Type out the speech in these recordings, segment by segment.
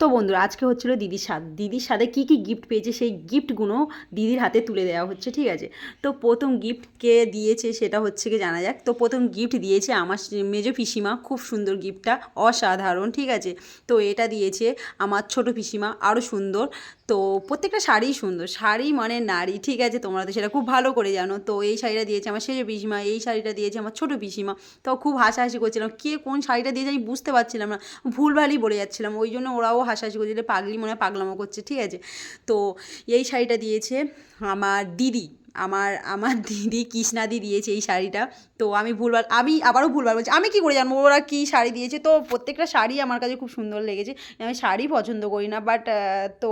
তো বন্ধুরা, আজকে হচ্ছিল দিদির স্বাদ দিদির স্বাদে কী কী গিফট পেয়েছে সেই গিফটগুলো দিদির হাতে তুলে দেওয়া হচ্ছে, ঠিক আছে? তো প্রথম গিফট কে দিয়েছে সেটা হচ্ছে কি জানা যাক। তো প্রথম গিফট দিয়েছে আমার মেজো পিসিমা, খুব সুন্দর গিফটটা অসাধারণ, ঠিক আছে? তো এটা দিয়েছে আমার ছোট পিসিমা আরও সুন্দর। তো প্রত্যেকটা শাড়িই সুন্দর, শাড়ি মানে নারী, ঠিক আছে? তোমরা তো সেটা খুব ভালো করে জানো। তো এই শাড়িটা দিয়েছে আমার সেজো পিসিমা, এই শাড়িটা দিয়েছে আমার ছোটো পিসিমা। তো খুব হাসাহাসি করছিলাম, কে কোন শাড়িটা দিয়েছে আমি বুঝতে পারছিলাম না, ভুলভালই বলে যাচ্ছিলাম। ওই জন্য ওরাও হাসাহাসি করছে এটা পাগলি মনে হয় পাগলামো করছে, ঠিক আছে? তো এই শাড়িটা দিয়েছে আমার দিদি, আমার আমার দিদি কৃষ্ণাদি দিয়েছে এই শাড়িটা। তো আমি ভুলবার আমি আবারও ভুলবার বলছি, আমি কি করে জানব? ওরা কী শাড়ি দিয়েছে? তো প্রত্যেকটা শাড়ি আমার কাছে খুব সুন্দর লেগেছে। আমি শাড়ি পছন্দ করি না বাট তো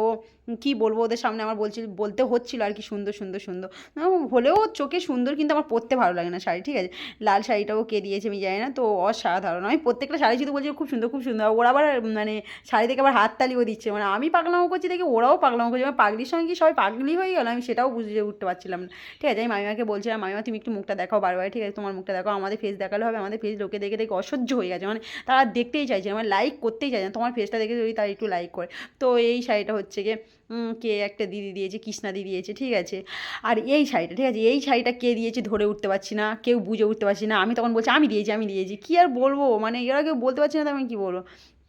কী বলব? ওদের সামনে আমার বলছিল, বলতে হচ্ছিল আর কি সুন্দর সুন্দর সুন্দর। হলেও চোখে সুন্দর কিন্তু আমার পরতে ভালো লাগে না শাড়ি, ঠিক আছে? লাল শাড়িটাও কে দিয়েছে আমি জানি না, তো অসাধারণ। আমি প্রত্যেকটা শাড়ি শুধু বলছি খুব সুন্দর খুব সুন্দর। ওরা আবার মানে শাড়ি থেকে আবার হাততালিও দিচ্ছে। মানে আমি পাগলামো করছি দেখি ওরাও পাগলামো করছে। মানে পাগলির সঙ্গে কি সবাই পাগলি হয়ে গেল? আমি সেটাও বুঝে উঠতে পারছিলাম না। ঠিক আছে, আমি মামিমাকে বলছিলাম, মামিমা, তুমি একটু মুখটা দেখাও বারবার, ঠিক আছে? তোমার মুখটা দেখাও, আমাদের ফেস দেখালে হবে, আমাদের ফেস লোকে দেখে দেখে অসহ্য হয়ে গেছে। মানে তারা দেখতেই চাইছে মানে লাইক করতেই চাইছে না। তোমার ফেসটা দেখে যদি তারা একটু লাইক করে। তো এই শাড়িটা হচ্ছে গিয়ে কে একটা দিদি দিয়েছে, কৃষ্ণা দিদি দিয়েছে, ঠিক আছে। আর এই শাড়িটা, ঠিক আছে, এই শাড়িটা কে দিয়েছে ধরে উঠতে পারছি না, কেউ বুঝে উঠতে পারছি না। আমি তখন বলছি, আমি দিয়েছি আমি দিয়েছি। কী আর বলব? মানে এরা কেউ বলতে পারছি না, তো আমি কী বলব?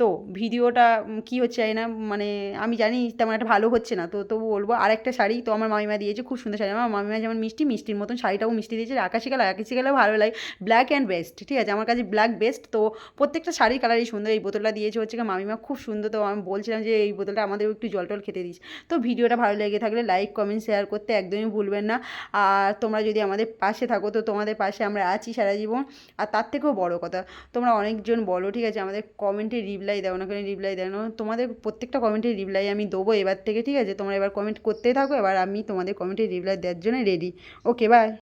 তো ভিডিওটা কী হচ্ছে জানি না মানে আমি জানি তেমন একটা ভালো হচ্ছে না, তো তবু বলব আরেকটা শাড়ি, তো আমার মামিমা দিয়েছে, খুব সুন্দর শাড়ি, আমার মামিমা যেমন মিষ্টি, মিষ্টির মতন শাড়িটাও মিষ্টি দিয়েছে আকাশি কালার আকাশি কালার ভালো লাগে ব্ল্যাক অ্যান্ড বেস্ট ঠিক আছে, আমার কাছে ব্ল্যাক বেস্ট তো প্রত্যেকটা শাড়ির কালারই সুন্দর, এই বোতলটা দিয়েছে হচ্ছে মামিমা, খুব সুন্দর, তো আমি বলছিলাম যে এই বোতলটা আমাদের একটু জল টল খেতে দিস, তো ভিডিওটা ভালো লেগে থাকলে লাইক কমেন্ট শেয়ার করতে একদমই ভুলবেন না, আর তোমরা যদি আমাদের পাশে থাকো, তো তোমাদের পাশে আমরা আছি সারা জীবন, আর তার থেকেও বড় কথা, তোমরা অনেকজন বলো, ঠিক আছে, আমাদের কমেন্টে রিপ্লাই দাও না কেন রিপ্লাই দেয় না তোমাদের প্রত্যেকটা কমেন্টের রিপ্লাই আমি দেবো এবার থেকে, ঠিক আছে? তোমরা এবার কমেন্ট করতেই থাকো, এবার আমি তোমাদের কমেন্টের রিপ্লাই দেওয়ার জন্য রেডি ওকে বাই